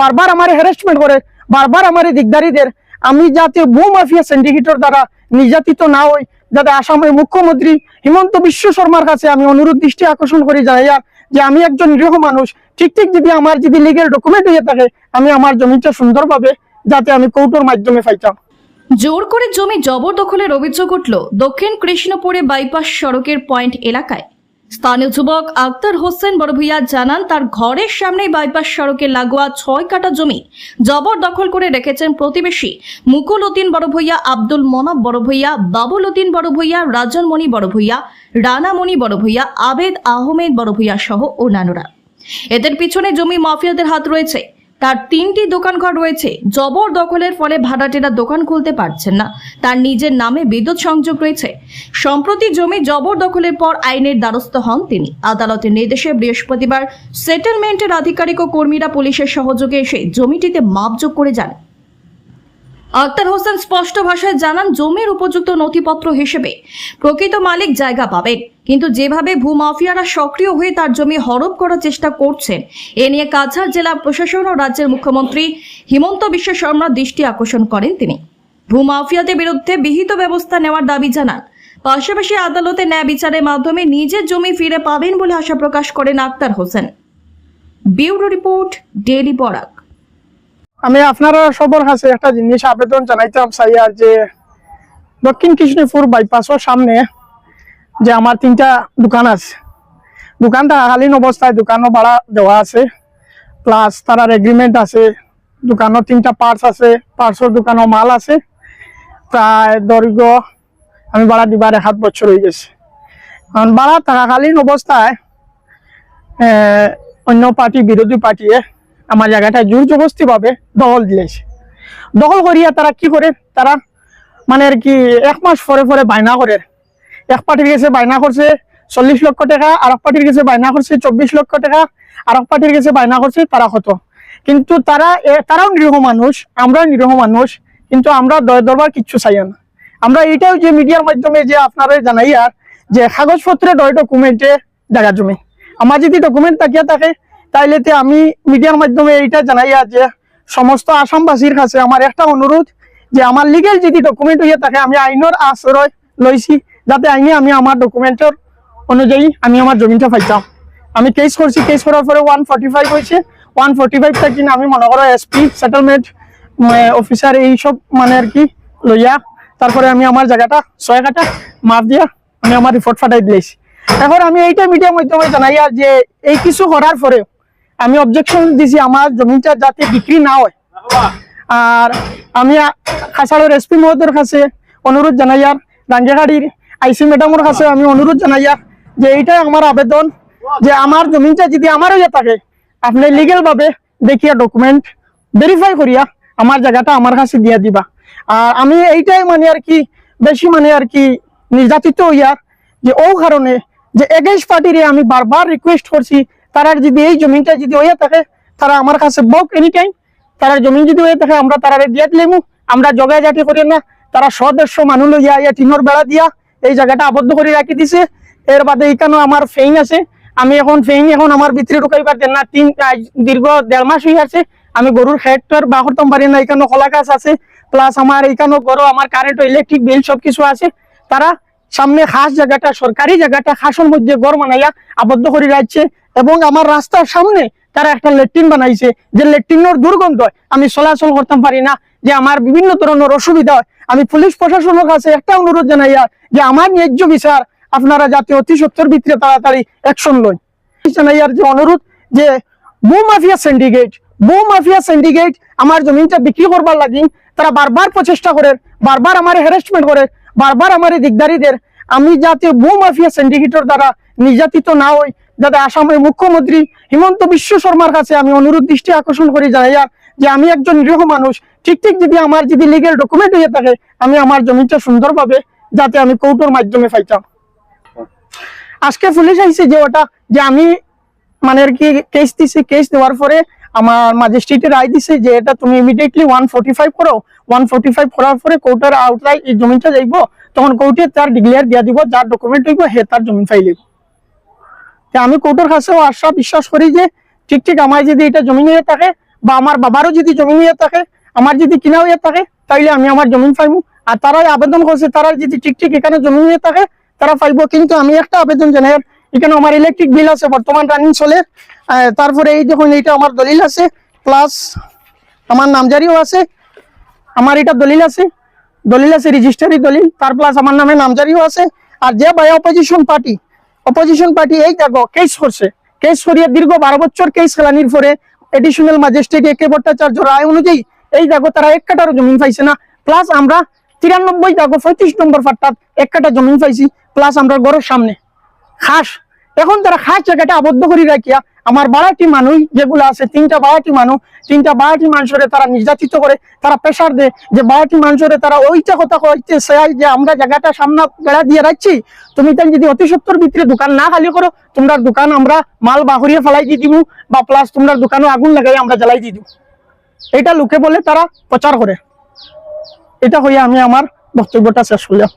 বারবার আমার হ্যারাসমেন্ট করে, বারবার আমার দিকদারিদের। আমি যাতে ভূ মাফিয়া সিন্ডিকেটর দ্বারা নির্যাতিত না হই, যাতে আসামের মুখ্যমন্ত্রী হিমন্ত বিশ্ব শর্মার কাছে আমি অনুরোধ দৃষ্টি আকর্ষণ করি জানাইয়া যে আমি একজন নিরীহ মানুষ, ঠিক ঠিক যদি আমার যদি লিগেল ডকুমেন্ট হয়ে থাকে, আমি আমার জমিটা সুন্দরভাবে যাতে আমি কৌটোর মাধ্যমে পাইতাম। জোর করে জমি জবরদখলের অভিযোগ উঠল দক্ষিণ কৃষ্ণপুরে বাইপাস সড়কের পয়েন্ট এলাকায়। স্থানীয় যুবক আক্তার হোসেন বড়ভূইয়া জানান, তার ঘরের সামনেই বাইপাস সড়কে লাগোয়া ছয় কাটা জমি জবরদখল করে রেখেছেন প্রতিবেশী মুকুল উদ্দিন বড়ভূইয়া, আব্দুল মনাব বড়ভূইয়া, বাবুল উদ্দিন বড়ভূইয়া রাজনমণি বড়ভূইয়া রানামণি বড়ভূইয়া, আবেদ আহমেদ বড়ভূইয়া সহ অন্যান্যরা। এদের পিছনে জমি মাফিয়াদের হাত রয়েছে। তার তিনটি দোকানঘর রয়েছে। জবর দখলের ফলে ভাড়াটেরা দোকান খুলতে পারছেন না। তার নিজের নামে বিদ্যুৎ সংযোগ রয়েছে। সম্প্রতি জমি জবর দখলের পর আইনের দ্বারস্থ হন তিনি। আদালতের নির্দেশে বৃহস্পতিবার সেটেলমেন্টের আধিকারিক ও কর্মীরা পুলিশের সহযোগে এসে জমিটিতে মাপযোগ করে যান আক্তার হোসেন স্পষ্ট ভাষায় জানান, জমির উপযুক্ত নথিপত্র হিসেবে প্রকৃত মালিক জায়গা পাবেন, কিন্তু যেভাবে ভূমাফিয়ারা সক্রিয় হয়ে তার জমি হরপ করার চেষ্টা করছেন, এ নিয়ে কাছাড় জেলা প্রশাসন ও রাজ্যের মুখ্যমন্ত্রী হিমন্ত বিশ্ব শর্মা দৃষ্টি আকর্ষণ করেন তিনি। ভূমাফিয়াদের বিরুদ্ধে বিহিত ব্যবস্থা নেওয়ার দাবি জানান পাশাপাশি আদালতে ন্যায় বিচারের মাধ্যমে নিজের জমি ফিরে পাবেন বলে আশা প্রকাশ করেন Akhtar Hossain. Bureau report daily Barak. আমি আপনারা সবার কাছে একটা জিনিস আবেদন জানাইতাম চাইয়া যে দক্ষিণ কৃষ্ণপুর বাইপাসের সামনে যে আমার তিনটা দোকান আছে। দোকানটা হালীন অবস্থায় দোকানও ভাড়া দেওয়া আছে প্লাস তার এগ্রিমেন্ট আছে, দোকানও তিনটা পার্টস আছে পার্টসের দোকানও মাল আছে। প্রায় দৈর্ঘ্য আমি ভাড়া দিবার হাত বছর হয়ে গেছে। কারণ ভাড়া থাকাকালীন অবস্থায় অন্য পার্টি, বিরোধী পার্টিয়ে আমার জায়গাটা জোর জবস্তি ভাবে দখল দিয়েছে। দখল করিয়া তারা কি করে? তারা মানে আর কি এক মাস পরে পরে বায়না করে। এক পার্টির কাছে বায়না করছে চল্লিশ লক্ষ টাকা আর এক পার্টির কাছে বায়না করছে চব্বিশ লক্ষ টাকা আর এক পার্টির কাছে বায়না করছে তারা কত? কিন্তু তারা তারাও নিরীহ মানুষ, আমরাও নিরীহ মানুষ, কিন্তু আমরা দয় দরবার কিচ্ছু চাই না। আমরা এটাও যে মিডিয়ার মাধ্যমে যে আপনারা জানাই আর যে কাগজপত্রে দয় ডকুমেন্টে জায়গা জমি। আমার যদি ডকুমেন্ট থাকিয়া থাকে, তাইলে আমি মিডিয়ার মাধ্যমে এইটা জানাইয়া যে সমস্ত আসামবাসীর কাছে আমার একটা অনুরোধ যে আমার লিগেল যদি ডকুমেন্ট হইয়া থাকে, আমি আইনের আশ্রয় লইছি, যাতে আইনে আমি আমার ডকুমেন্টের অনুযায়ী আমি আমার জমিটা পাইতাম। আমি কেস করছি কেস করার পরে ওয়ান ফর্টি ফাইভ হয়েছে ওয়ান ফর্টি ফাইভ থাকি আমি মনে করো এসপি সেটেলমেন্ট অফিসার এইসব মানে আর কি লইয়া তারপরে আমি আমার জায়গাটা ছয় কাটা মাপ দিয়া আমি আমার রিপোর্ট ফাটাই দিয়েছি। এখন আমি এইটা মিডিয়ার মাধ্যমে জানাইয়া যে এই কিছু করার পরে আমি অবজেকশন দিছি আমার জমিটা যাতে বিক্রি না হয়। আর আমি খাসাড়ের এসপি মহোদয়ের কাছে অনুরোধ জানাইয়ার ডাঙ্গেহাড়ির আইসি ম্যাডামের কাছে আমি অনুরোধ জানাইয়ার যে এইটাই আমার আবেদন, যে আমার জমিটা যদি আমার হইয়া থাকে, আপনি লিগেল ভাবে দেখিয়া ডকুমেন্ট ভেরিফাই করিয়া আমার জায়গাটা আমার কাছে দিয়া দিবা। আর আমি এইটাই মানে আর কি বেশি মানে আর কি নির্যাতিত হইয়ার যে ও কারণে যে এগেইনস্ট পার্টিরে আমি বারবার রিকোয়েস্ট করছি, তারা যদি এই জমিটা যদি হইয়া থাকে, তারা আমার কাছে বক এনি টাইম তারা জমি যদি হয়ে থাকে, আমরা তারা দিয়ে দিলেমু। আমরা জগাই জাতি করি না। তারা সদস্য মানুষ লইয়া, ইয়া টিনের বেড়া দিয়া এই জায়গাটা আবদ্ধ করে রাখি দিছে। এর বাদে এইখানে আমার ফেইন আছে। আমি এখন ফেইন এখন আমার ভিতরে ঢুকাইবার দেন না তিন দীর্ঘ দেড় মাস হয়ে আছে আমি গরুর হেক্টর বা করতাম পারি না এখানে কলা আছে। প্লাস আমার এইখানে গরু আমার কারেন্ট ইলেকট্রিক বিল সবকিছু আছে। তারা সামনে খাস জায়গাটা, সরকারি জায়গাটা খাসের মধ্যে গড় বানাইয়া আবদ্ধ করে রাখছে এবং আমার রাস্তার সামনে তারা একটা লেট্রিন বানাইছে। যে লেট্রিনের দুর্গন্ধ আমি চলাচল করতে পারি না, যে আমার বিভিন্ন ধরনের অসুবিধা হয়। আমি পুলিশ প্রশাসনের কাছে একটা অনুরোধ জানাইয়া যে আমার ন্যায্য বিচার আপনারা যাতে অতি সত্তর ভিতরে তাড়াতাড়ি অ্যাকশন লয়। জানাইয়ার যে অনুরোধ যে বউ মাফিয়া সিন্ডিকেট বউ মাফিয়া সিন্ডিকেট আমার জমিনটা বিক্রি করবার লাগি তারা বারবার প্রচেষ্টা করে, বারবার আমার হ্যারাসমেন্ট করে, বারবার আমার দিকদারিদের আমি যাতে বউ মাফিয়া সিন্ডিকেটের দ্বারা নির্যাতিত না হই, যাতে আসামের মুখ্যমন্ত্রী হিমন্ত বিশ্ব শর্মার কাছে আমি অনুরোধ দৃষ্টি আকর্ষণ করি জানাইয়া যে আমি একজন নিরীহ মানুষ, ঠিক ঠিক যদি আমার যদি লিগেল ডকুমেন্ট হয়ে থাকে, আমি আমার জমিটা সুন্দরভাবে যাতে আমি কৌটোর মাধ্যমে পাইতাম। আজকে পুলিশ আইছে যে ওটা, যে আমি মানে আর কি কেস দিছি কেস দেওয়ার পরে আমার ম্যাজিস্ট্রেটের রায় দিছে যে এটা তুমি ইমিডিয়েটলি ওয়ান ফোর্টি ফাইভ করো। ওয়ান ফোর্টি ফাইভ করার পরে কোর্টের আউটলাইন এই জমিটা যাইব, তখন কোর্টে তার ডিক্লেয়ার দিয়া দিব, যার ডকুমেন্ট হইব, হে তার জমি ফাইলিব আমি কোর্টের কাছেও আশা বিশ্বাস করি যে ঠিক ঠিক আমার যদি এটা জমি নিয়ে থাকে, বা আমার বাবারও যদি জমি হয়ে থাকে, আমার যদি কিনা হয়ে থাকে, তাইলে আমি আমার জমি পাইবো আর তারাই আবেদন করছে তারা যদি ঠিক ঠিক এখানে জমি হয়ে থাকে, তারা পাইবো। কিন্তু আমি একটা আবেদন জানাই, এখানে আমার ইলেকট্রিক বিল আছে, বর্তমান রানিং চলে। তারপরে এই দেখুন, এইটা আমার দলিল আছে প্লাস আমার নামজারিও আছে, আমার এটা দলিল আছে দলিল আছে রেজিস্টারি দলিল, তার প্লাস আমার নামে নামজারিও আছে, আর যে ভাই অপোজিশন পার্টি অপোজিশন পার্টি এই দেখো কেস করছে কেস করিয়ে দীর্ঘ বারো বছর কেস খেলানির পরে এডিশনাল ম্যাজিস্ট্রেট একে ভট্টাচার্য রায় অনুযায়ী, এই দেখো, তারা এক কাটারও জমিন পাইছে না প্লাস আমরা তিরানব্বই দেখো, পঁয়ত্রিশ নম্বর ফাট্টাত এক কাটা জমিন পাইছি প্লাস আমরা ঘরের সামনে, খাস, এখন তারা খাস জায়গাটা আবদ্ধ করি রাখিয়া আমার বাড়াটি মানুষ যেগুলো আছে, তিনটা বাড়াটি মানুষ, তিনটা বাড়াটি মানুষের তারা নির্যাতিত করে, তারা প্রেশার দেয়। যে বাড়াটি মানুষের তারা ওইটা কথা কইতে চাই যে, আমরা জায়গাটা সামনে বেড়া দিয়ে রাখছি তুমি তাই যদি অতি সত্তর ভিতরে দোকান না খালি করো, তোমরা দোকান আমরা মাল বাহরিয়ে ফেলাই দিয়ে দিব বা প্লাস তোমরা দোকানে আগুন লাগাই আমরা জ্বালাই দিয়ে দিব এটা লোকে বলে তারা প্রচার করে। এটা হয়ে আমি আমার বক্তব্যটা শেষ করলাম।